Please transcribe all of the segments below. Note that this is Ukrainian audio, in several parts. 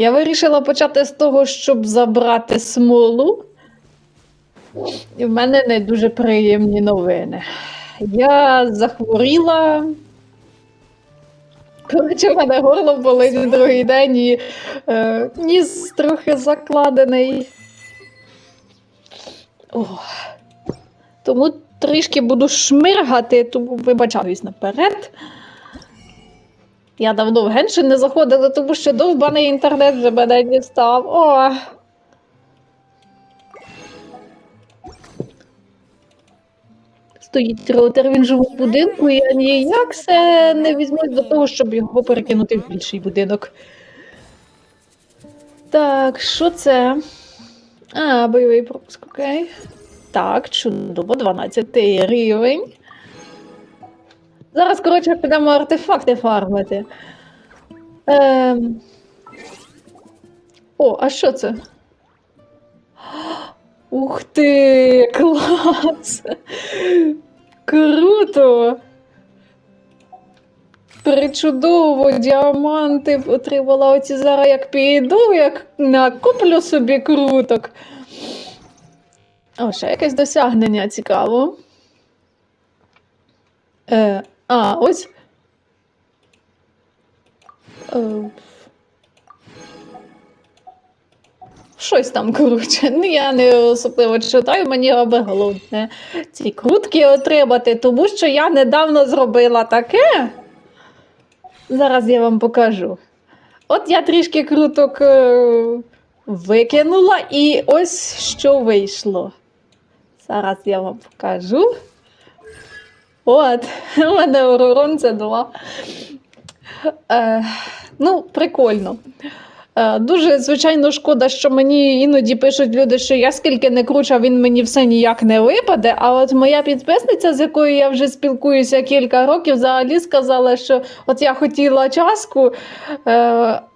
Я вирішила почати з того, щоб забрати смолу. І в мене не дуже приємні новини. Я захворіла. Коротше, в мене горло болить другий день і е, ніс трохи закладений. О. Тому трішки буду шмиргати, тому вибачаюсь наперед. Я давно в Геншин не заходила, тому що довбаний інтернет вже мене дістав. О. Стоїть роутер в іншому будинку, і я ніяк се не візьмусь до того, щоб його перекинути в більший будинок. Так, що це? А, бойовий пропуск, окей. Так, чудово, 12 рівень. Зараз, коротше, підемо артефакти фармити. Ем... О, а що це? Ух ти, клас! Круто! Причудово, діаманти отримала оці зараз як піду, як накуплю собі круток. О, ще якесь досягнення цікаво. Е, а, ось. Е, щось там коротше. Ну, я не особливо читаю, мені робить головне ці крутки отримати, тому що я недавно зробила таке. Зараз я вам покажу. От я трішки круток е, викинула, і ось що вийшло. Зараз я вам покажу. От, у мене урон це два. Е, ну, прикольно. Е, дуже, звичайно, шкода, що мені іноді пишуть люди, що я скільки не кручу, він мені все ніяк не випаде. А от моя підписниця, з якою я вже спілкуюся кілька років, взагалі сказала, що от я хотіла часку, е,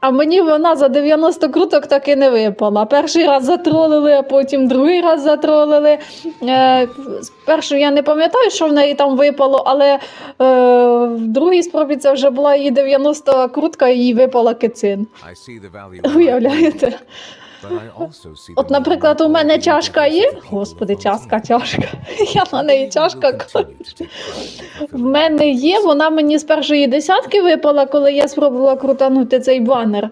а мені вона за 90 круток так і не випала. Перший раз затролили, а потім другий раз затролили. Е, спершу я не пам'ятаю, що в неї там випало, але в другій спробі це вже була її 90 крутка, і їй випала кицин. Уявляєте? От, наприклад, у мене чашка є. Господи, чашка, чашка. Я на неї чашка. В мене є, вона мені з першої десятки випала, коли я спробувала крутанути цей банер.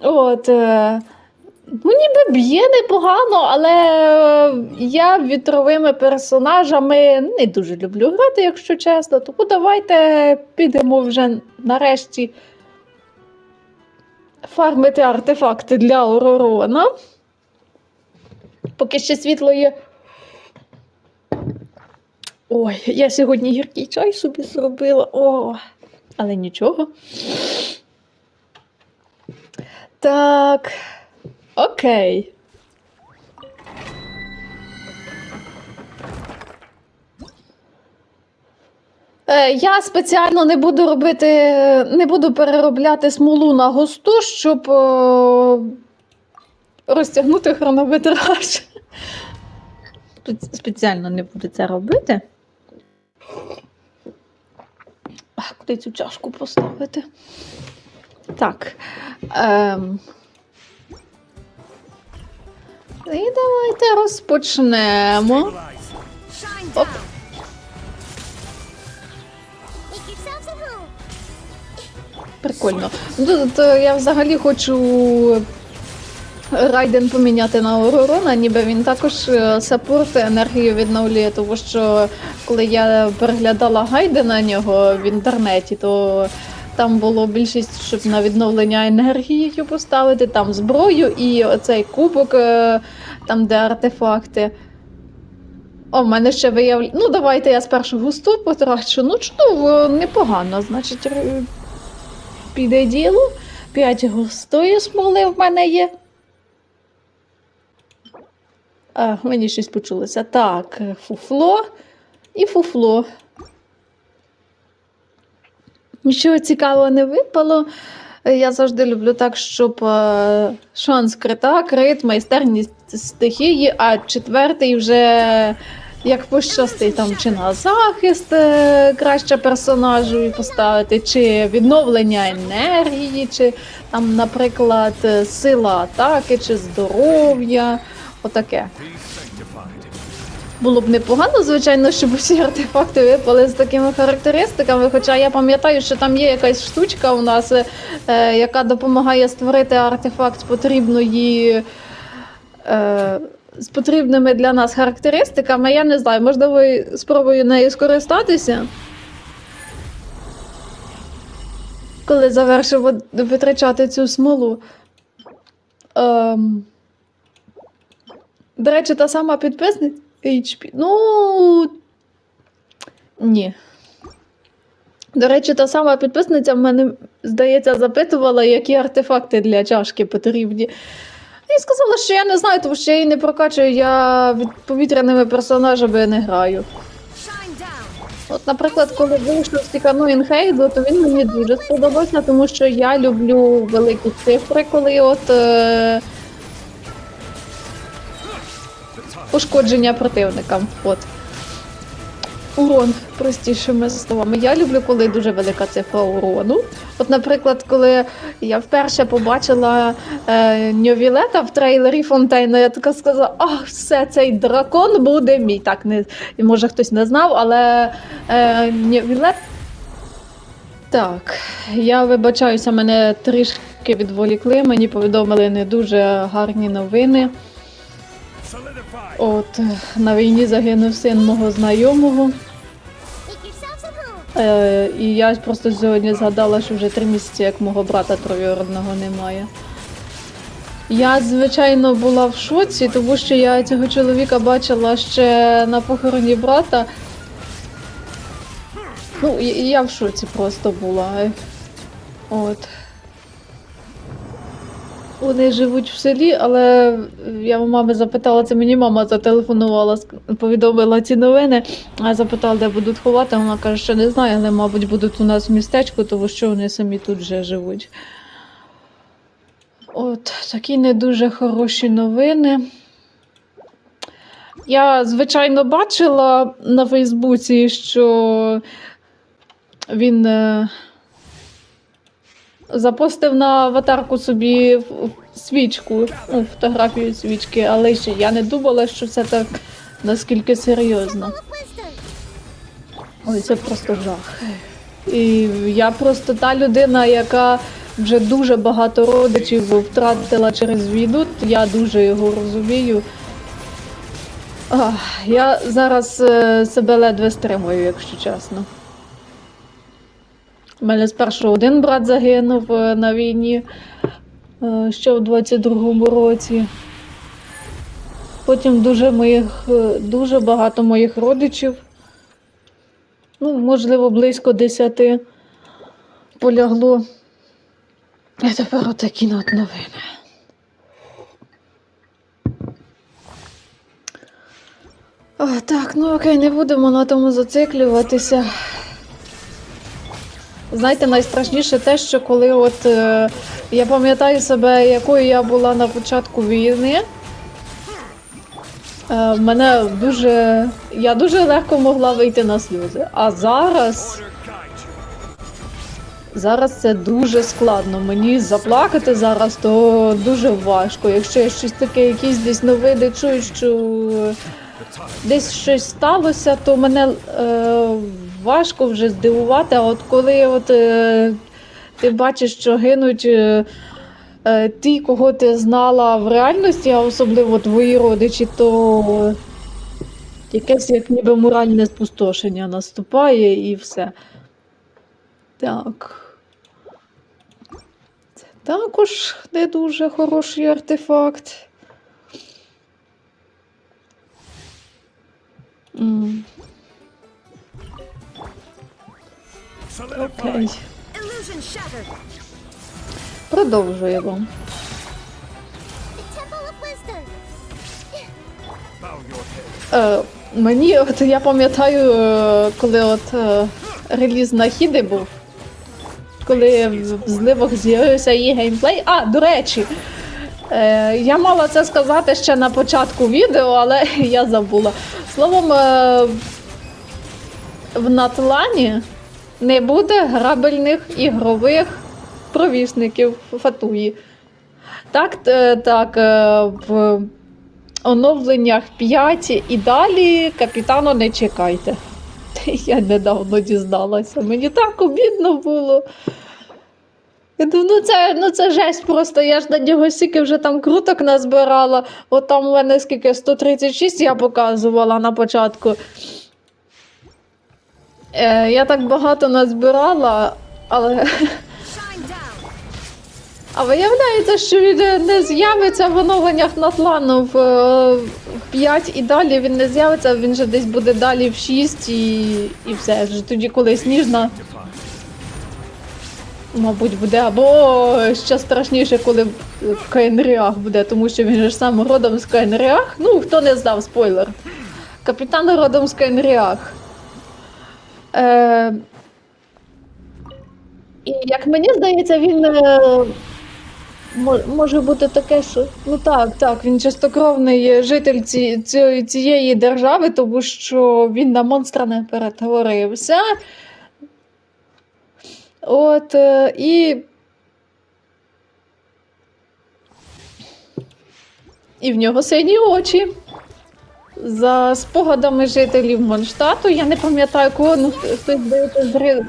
От. е, Ну, ніби б'є непогано, але я вітровими персонажами не дуже люблю грати, якщо чесно. Тому давайте підемо вже нарешті фармити артефакти для Оророна. Поки ще світло є. Ой, я сьогодні гіркий чай собі зробила. О, але нічого. Так. Окей. Я спеціально не буду робити, не буду переробляти смолу на густу, щоб е, розтягнути хронометраж. Спе- Спеціально не буду це робити. А, куди цю чашку поставити? Так. Ем. І давайте розпочнемо. Оп. Прикольно. Ну, Тут е, я взагалі хочу Райден поміняти на Ауророна, ніби він також е, саппорт енергію відновлює, тому що коли я переглядала гайди на нього в інтернеті, то там було більшість, щоб на відновлення енергії поставити, там зброю і оцей кубок, е, там де артефакти. О, в мене ще виявляє. Ну, давайте я спершу густу потрачу. Ну, чудово, непогано. Значить, піде діло. 5 густої смоли в мене є. А, мені щось почулося. Так, фуфло і фуфло. Нічого цікавого не випало. Я завжди люблю так, щоб е, шанс крита, крит, майстерність стихії, а четвертий вже як пощастить там чи на захист е, краще персонажу поставити, чи відновлення енергії, чи там, наприклад, е, сила атаки, чи здоров'я. Отаке. Було б непогано, звичайно, щоб усі артефакти випали з такими характеристиками. Хоча я пам'ятаю, що там є якась штучка у нас, е, яка допомагає створити артефакт потрібної. Е, з потрібними для нас характеристиками. Я не знаю, можливо, спробую нею скористатися. Коли завершимо витрачати цю смолу. Ем... До речі, та сама підписниця HP. Ну. Ні. До речі, та сама підписниця в мене, здається, запитувала, які артефакти для чашки потрібні. І сказала, що я не знаю, тому що я її не прокачую, я від повітряними персонажами не граю. От, наприклад, коли вийшов Стікану Інхейду, то він мені дуже сподобався, тому що я люблю великі цифри, коли от е... ушкодження противникам. От. Урон, простішими словами. Я люблю, коли дуже велика цифра урону. От, наприклад, коли я вперше побачила е, Ньовілета в трейлері Фонтейна, я така сказала: ах, все, цей дракон буде мій. Так, не, може хтось не знав, але е, Ньовілет. Так, я вибачаюся, мене трішки відволікли, мені повідомили не дуже гарні новини. От на війні загинув син мого знайомого. Е, і я просто сьогодні згадала, що вже три місяці, як мого брата троюродного немає. Я, звичайно, була в шоці, тому що я цього чоловіка бачила ще на похороні брата. Ну, я в шоці просто була. От. Вони живуть в селі, але я у мами запитала, це мені мама зателефонувала, повідомила ці новини. Я запитала, де будуть ховати. Вона каже, що не знає, але, мабуть, будуть у нас в містечку, тому що вони самі тут вже живуть. От, такі не дуже хороші новини. Я, звичайно, бачила на Фейсбуці, що він е, запостив на аватарку собі свічку, ну, фотографію свічки, але ще я не думала, що це так наскільки серйозно. Ой, це просто жах. І я просто та людина, яка вже дуже багато родичів втратила через війну. Я дуже його розумію. Ах, я зараз е, себе ледве стримую, якщо чесно. У мене спершу один брат загинув е, на війні е, ще в 22-му році. Потім дуже моїх, е, дуже багато моїх родичів ну, можливо, близько десяти полягло. А тепер отакі от новини. О, так, ну окей, не будемо на тому зациклюватися. Знаєте, найстрашніше те, що коли от е, я пам'ятаю себе, якою я була на початку війни. Е, мене дуже. Я дуже легко могла вийти на сльози. А зараз. Зараз це дуже складно. Мені заплакати зараз то дуже важко. Якщо я щось таке, якісь десь новини чую, що десь щось сталося, то мене е, важко вже здивувати. А от коли от, е, ти бачиш, що гинуть. Е, е, ті, кого ти знала в реальності, а особливо твої родичі, то якесь як ніби моральне спустошення наступає і все. Так. Це також не дуже хороший артефакт. М, Окей. Продовжуємо. Е, мені, от я пам'ятаю, е, коли от е, реліз на хіди був, коли в в зливах з'явився її геймплей. А, до речі, Е, я мала це сказати ще на початку відео, але я забула. Словом, е, в Натлані не буде грабельних ігрових провісників фатуї. Так, е, так, е, в оновленнях 5 і далі капітану не чекайте. Я недавно дізналася. Мені так обідно було. Ну це, ну це жесть просто. Я ж на нього стільки вже там круток назбирала. От там у мене скільки 136 я показувала на початку. Е, я так багато назбирала, але. А виявляється, що він не з'явиться в оновленнях Натлану в, е, в 5 і далі він не з'явиться, він же десь буде далі в 6 і, і все. Вже тоді, коли сніжна, мабуть, буде. Або ще страшніше, коли в КНРіах буде, тому що він же ж сам родом з КНРіах. Ну, хто не знав, спойлер. Капітан родом з КНРіах. Е, і як мені здається, він е, може бути таке, що ну так, так, він чистокровний житель ці, ці, цієї держави, тому що він на монстра не перетворився. От е, і. І в нього сині очі. За спогадами жителів Монштату, я не пам'ятаю кого, ну хтось з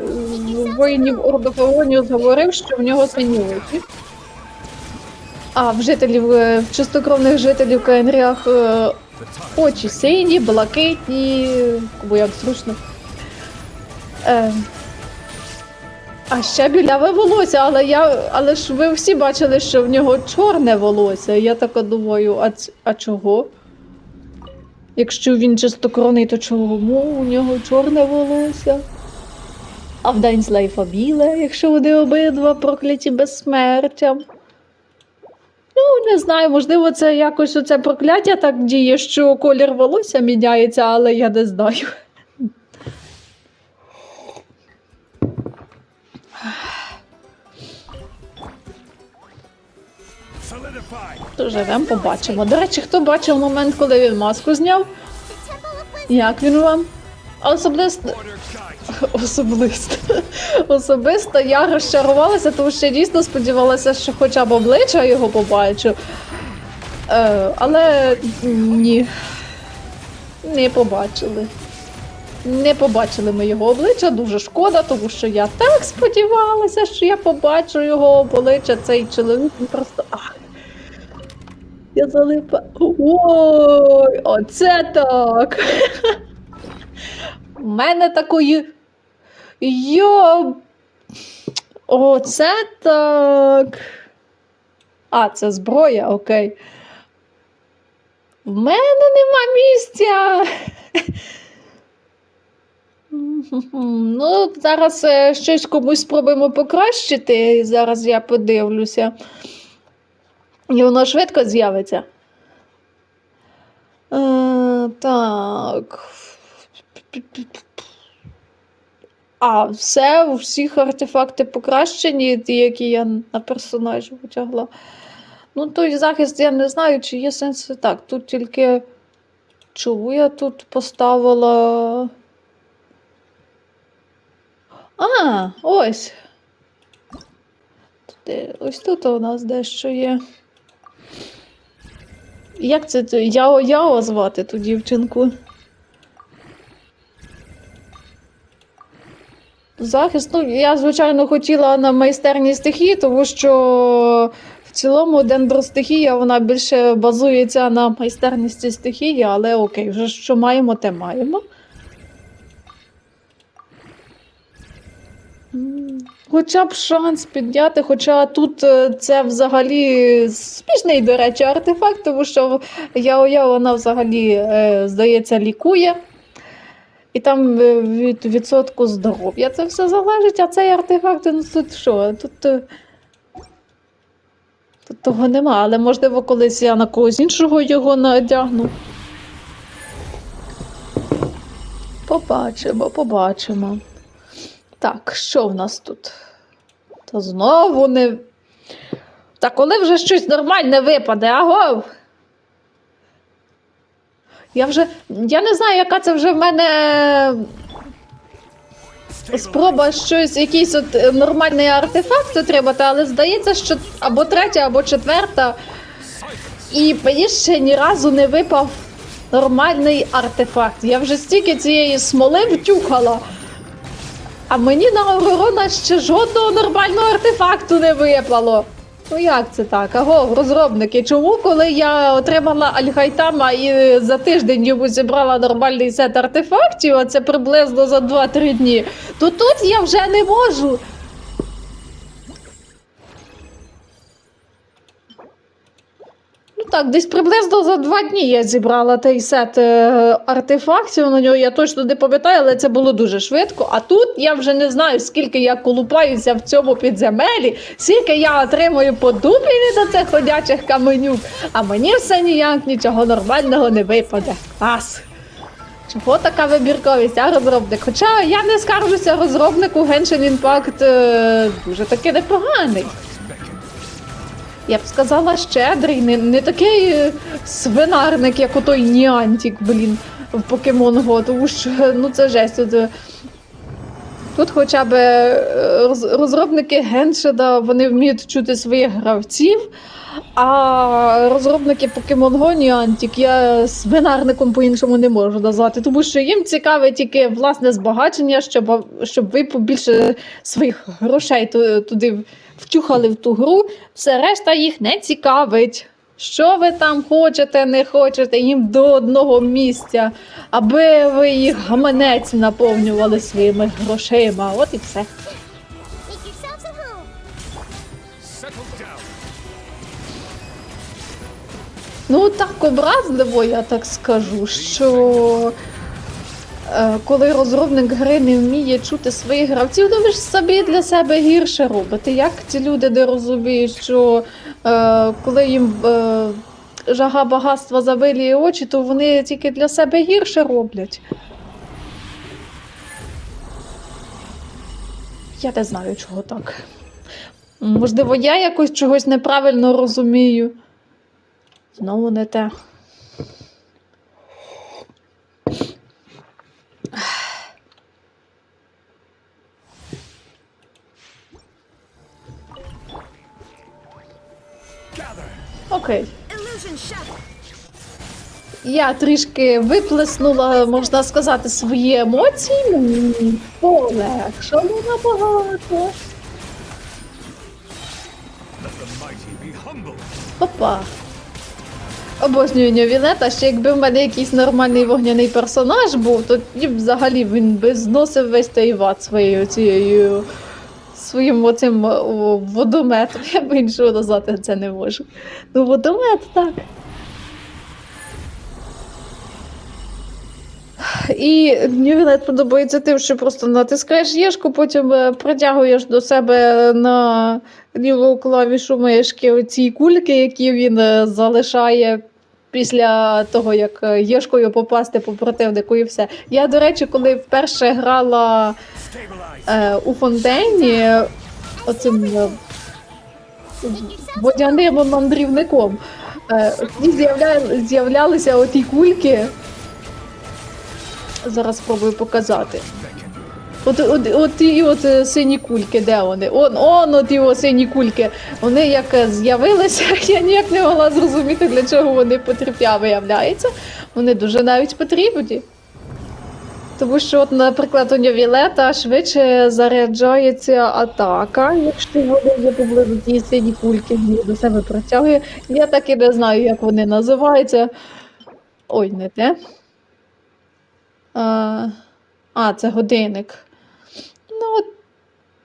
воїнів Ордофелоніус говорив, що в нього сині. А в жителів, е, в чистокровних жителів КНРях е, очі сині, блакитні, бо як зручно. Е, а ще біляве волосся, але я, але ж ви всі бачили, що в нього чорне волосся. Я так думаю, а, а чого? Якщо він чистокровний, то чому у нього чорне волосся? А в Дайнслейфа біле, якщо вони обидва прокляті безсмертям. Ну, не знаю, можливо, це якось оце прокляття так діє, що колір волосся міняється, але я не знаю. Solidify. То живемо, побачимо. До речі, хто бачив момент, коли він маску зняв? Як він вам? Особисто. Особисто. Особисто я розчарувалася, тому що я дійсно сподівалася, що хоча б обличчя його побачу. Е, але ні. Не побачили. Не побачили ми його обличчя, дуже шкода, тому що я так сподівалася, що я побачу його обличчя. Цей чоловік просто. Ах. Я залипа. Ой, оце так. У мене такої. Йо. Оце так. А, це зброя, окей. В мене нема місця. Ну, зараз е, щось комусь спробуємо покращити. Зараз я подивлюся. І воно швидко з'явиться. Е, так. А, все, у всіх артефакти покращені, ті, які я на персонажі витягла. Ну, той захист я не знаю, чи є сенс. Так, тут тільки. Чому я тут поставила. А, ось. Ось тут у нас дещо є. Як це то- Яо Яо звати ту дівчинку? Захист, ну я звичайно хотіла на майстерні стихії, тому що в цілому дендростихія вона більше базується на майстерності стихії, але окей, вже що маємо, те маємо. Хоча б шанс підняти, хоча тут е, це взагалі смішний, до речі, артефакт, тому що Яо-Яо вона взагалі, е, здається, лікує. І там е, від відсотку здоров'я це все залежить, а цей артефакт, ну тут що? Тут, тут того нема, але можливо колись я на когось іншого його надягну. Побачимо, побачимо. Так, що в нас тут? Та знову не. Та коли вже щось нормальне випаде, агов? Я вже. Я не знаю, яка це вже в мене спроба щось, якийсь от е, нормальний артефакт отримати, але здається, що або третя, або четверта. І мені ще ні разу не випав нормальний артефакт. Я вже стільки цієї смоли втюхала. А мені на Ауророна ще жодного нормального артефакту не виплало. Ну як це так? Аго, розробники, чому коли я отримала Альхайтама і за тиждень йому зібрала нормальний сет артефактів, а це приблизно за 2-3 дні, то тут я вже не можу. Ну так, десь приблизно за два дні я зібрала той сет е, артефактів на нього. Я точно не пам'ятаю, але це було дуже швидко. А тут я вже не знаю, скільки я колупаюся в цьому підземелі, скільки я отримую по дублі від оцих ходячих каменюк, а мені все ніяк нічого нормального не випаде. Клас! Чого така вибірковість, а розробник? Хоча я не скаржуся розробнику Genshin Impact е, дуже таки непоганий. Я б сказала щедрий, не, не такий е, свинарник, як отой Ніантік, блін, в Покемон Го, тому що ну це жесть. От, е, Тут хоча б е, роз- розробники Геншеда вони вміють чути своїх гравців, а розробники Pokemon Go Niantic я свинарником по-іншому не можу назвати, тому що їм цікаве тільки власне збагачення, щоб, щоб ви побільше своїх грошей туди втюхали в ту гру. Все решта їх не цікавить. Що ви там хочете, не хочете, їм до одного місця, аби ви їх гаманець наповнювали своїми грошима. От і все. Ну так образливо, я так скажу, що е, коли розробник гри не вміє чути своїх гравців, то ви ж собі для себе гірше робите. Як ці люди не розуміють, що е, коли їм е, жага багатства завилює очі, то вони тільки для себе гірше роблять. Я не знаю, чого так. Можливо, я якось чогось неправильно розумію. Знову не те. Окей. Я трішки виплеснула, можна сказати, свої емоції. Полегшало набагато. Опа. Обожнюю Ньовілета, ще якби в мене якийсь нормальний вогняний персонаж був, то взагалі він би зносив весь той ват своєю цією своїм оцим водометом. Я б іншого назвати це не можу. Ну, водомет, так. І Ньювілет подобається тим, що просто натискаєш єшку, потім е, притягуєш до себе на ліву клавішу мишки оці кульки, які він е, залишає після того, як е, єшкою попасти по противнику і все. Я, до речі, коли вперше грала е, у фонтені оцим е, водяним мандрівником, е, з'являлися оті кульки. Зараз спробую показати. От, от, от ті от е, сині кульки, де вони? Он, он от о сині кульки. Вони як е, з'явилися, я ніяк не могла зрозуміти, для чого вони потрібні, а виявляється. Вони дуже навіть потрібні. Тому що, от, наприклад, у Ньовілета швидше заряджається атака, якщо вони є поблизу ті сині кульки, він до себе притягує. Я так і не знаю, як вони називаються. Ой, не те. А, це годинник. Ну, от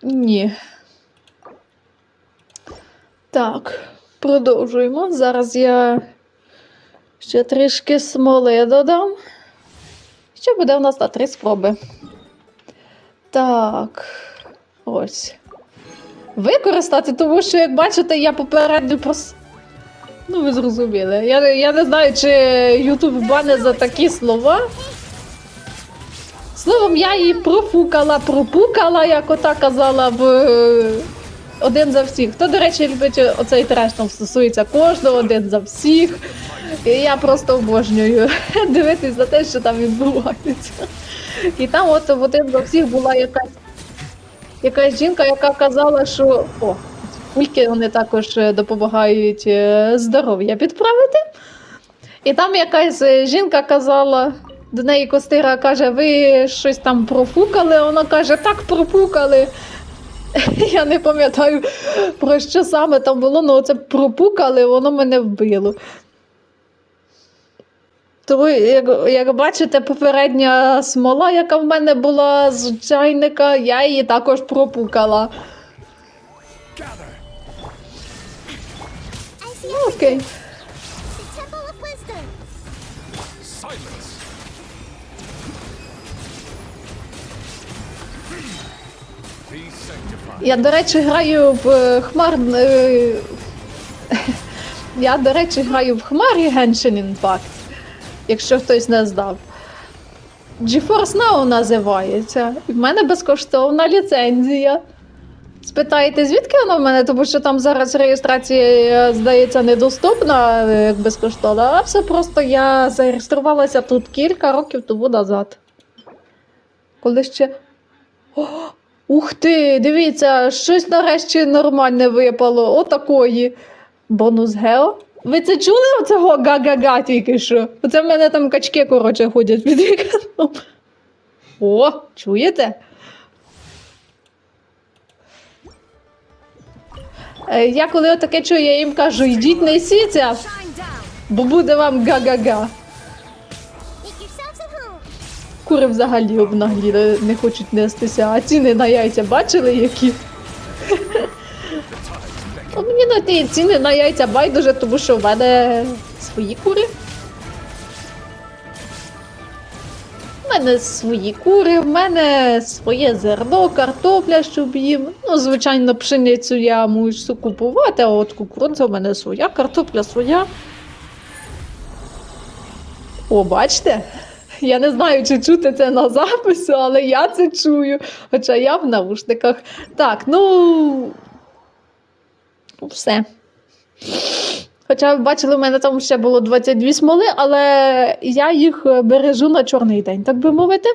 ні. Так, продовжуємо. Зараз я ще трішки смоли додам. Що буде у нас на три спроби? Так. Ось. Використати, тому що, як бачите, я попередньо прос... Ну, ви зрозуміли. Я, я не знаю, чи YouTube бане за такі слова. Словом, я її профукала, пропукала, як ота казала в, один за всіх. Хто, до речі, любить оцей треш, там стосується кожного, один за всіх. І я просто обожнюю дивитись на те, що там відбувається. І там от в один за всіх була якась, якась жінка, яка казала, що о, кульки вони також е, допомагають е, здоров'я підправити. І там якась е, жінка казала, до неї Костира каже, ви щось там профукали. Вона каже, так профукали. Я не пам'ятаю, про що саме там було, але це пропукали, воно мене вбило. Тому, як, як бачите, попередня смола, яка в мене була з чайника, я її також пропукала. Ну, окей. Я, до речі, граю в е, хмар. е, Я, до речі, граю в хмарі Genshin Impact, якщо хтось не знав. GeForce Now називається. І в мене безкоштовна ліцензія. Спитаєте, звідки вона в мене? Тому що там зараз реєстрація, здається, недоступна е, як безкоштовна, а все просто я зареєструвалася тут кілька років тому назад. Коли ще. О, ух ти! Дивіться, щось нарешті нормальне випало. Отакої. Бонус Гео. Ви це чули оцього га-га-га тільки що? Оце в мене там качки, коротше, ходять під вікном. О, чуєте? Е, Я коли отаке чую, я їм кажу, йдіть несіться, бо буде вам га-га-га. Кури взагалі обнагліли, не хочуть нестися, а ціни на яйця бачили які? Ну, Мені на ті ціни на яйця байдуже, тому що в мене свої кури. У мене свої кури, в мене своє зерно, картопля, щоб їм. Ну, звичайно, пшеницю я мушу купувати, а от кукурудза в мене своя, картопля своя. О, бачите? Я не знаю, чи чути це на запису, але я це чую. Хоча я в навушниках. Так, ну. Все. Хоча ви бачили, в мене там ще було 22 смоли, але я їх бережу на чорний день, так би мовити.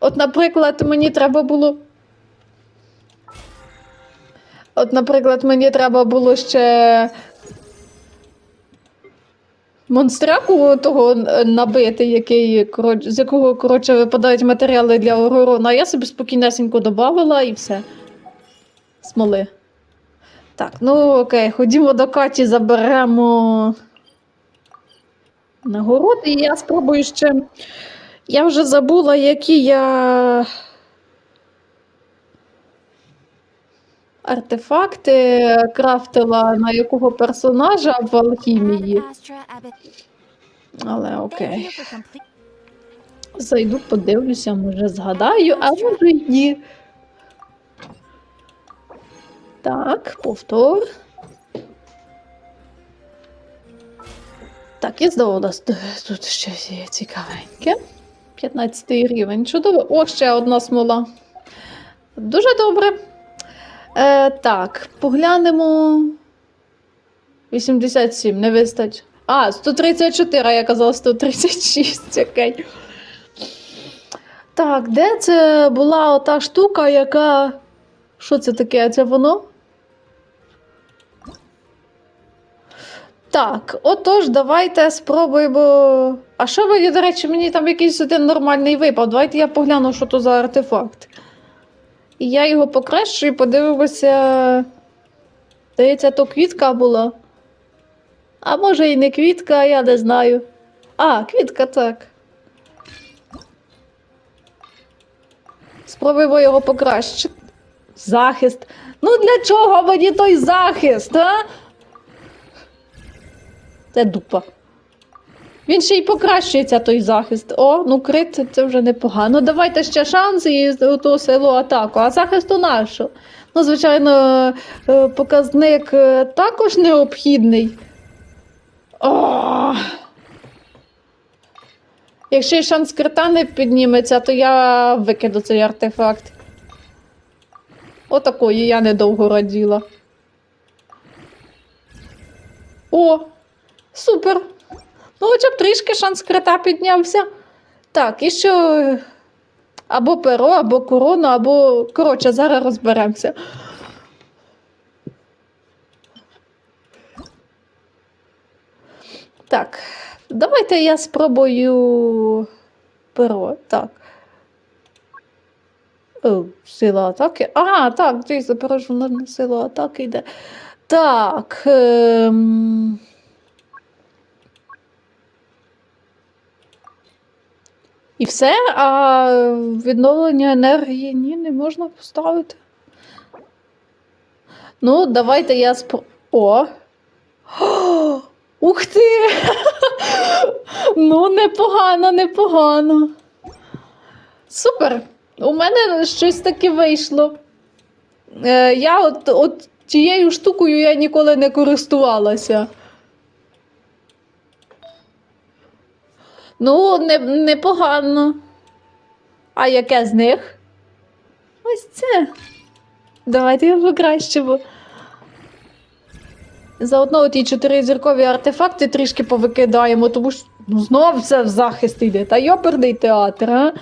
От, наприклад, мені треба було. От, наприклад, мені треба було ще монстряку того е, набити, який, з якого коротше, випадають матеріали для Оророна. Я собі спокійнесенько додавала і все. Смоли. Так, ну окей, ходімо до Каті, заберемо нагород, і я спробую ще. Я вже забула, які я. Артефакти крафтила на якого персонажа в алхімії. Але окей. Зайду, подивлюся, може згадаю, а може й ні. Так, повтор. Так, нас т- тут щось є цікавеньке. 15 рівень. Чудово. О, ще одна смола. Дуже добре. Е, так, поглянемо. 87, не вистачить. А, 134, а я казала 136. Окей. Так, де це була ота штука, яка. Що це таке? Це воно? Так, отож, давайте спробуємо. А що мені, до речі, мені там якийсь один нормальний випав. Давайте я погляну, що то за артефакт. І я його покращу і подивимося. Здається, то квітка була. А може і не квітка, я не знаю. А, квітка, так. Спробуємо його покращити. Захист. Ну для чого мені той захист, а? Це дупа. Він ще й покращується той захист. О, ну крит це вже непогано. Давайте ще шанс і ту силу атаку. А захисту нашу. Ну, звичайно, е, показник е, також необхідний. О! Якщо шанс крита не підніметься, то я викину цей артефакт. Отакої я недовго раділа. О, супер. Ну, хоча б трішки шанс крита піднявся. Так, і що. Або перо, або корона, або. Коротше, зараз розберемося. Так, давайте я спробую перо. Так. О, сила атаки. А, так, дійсно, перо воно на силу атаки йде. Так. Ем... І все, а відновлення енергії ні, не можна поставити. Ну, давайте я спро... О! О! Ух ти! ну, непогано, непогано. Супер! У мене щось таке вийшло. Е, я от, от тією штукою я ніколи не користувалася. Ну, не, непогано. А яке з них? Ось це. Давайте його покращимо. Заодно ті чотири зіркові артефакти трішки повикидаємо, тому що ну, знов все в захист йде. Та йоперний театр, а?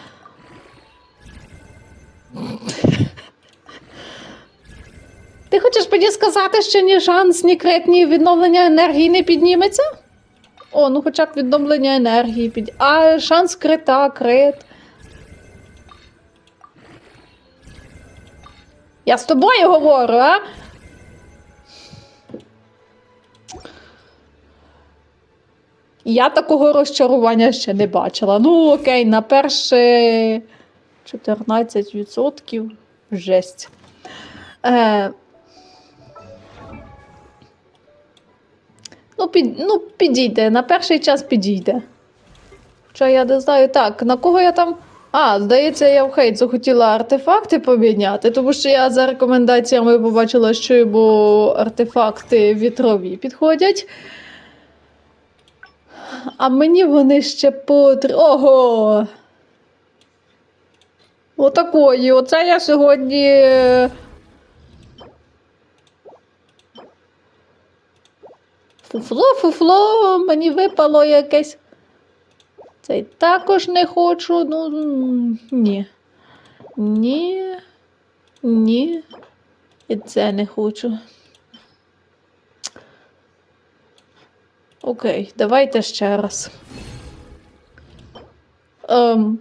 Ти хочеш мені сказати, що ні шанс, ні крит, ні відновлення енергії не підніметься? О, ну хоча б відновлення енергії під. А шанс крита, крит. Я з тобою говорю, а? Я такого розчарування ще не бачила. Ну, окей, на перше 14% жесть. Е, ну, під, ну, підійде, на перший час підійде. Хоча я не знаю, так, на кого я там. А, здається, я в Хейтсу хотіла артефакти поміняти, тому що я за рекомендаціями побачила, що йому артефакти вітрові підходять. А мені вони ще потр... Ого! Отакої. Оце я сьогодні. Е, Фуфло, фуфло, мені випало якесь. Цей також не хочу. Ну, ні. Ні. Ні. І це не хочу. Окей, давайте ще раз. Ем,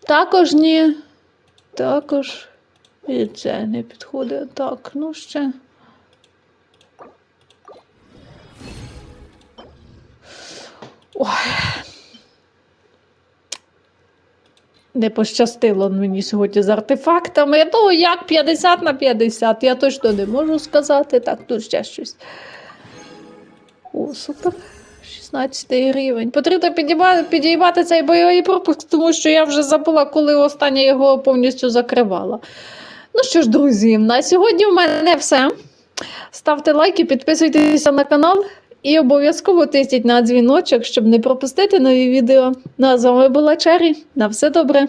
також ні. Також. І це не підходить. Так, ну ще. Ой. Не пощастило мені сьогодні з артефактами. Ну, як 50 на 50, я точно не можу сказати. Так, тут ще щось. О, супер. 16 рівень. Потрібно підіймати, підіймати цей бойовий пропуск, тому що я вже забула, коли останнє його повністю закривала. Ну що ж, друзі, на сьогодні в мене все. Ставте лайки, підписуйтеся на канал і обов'язково тисніть на дзвіночок, щоб не пропустити нові відео. Ну а з вами була Чері. На все добре!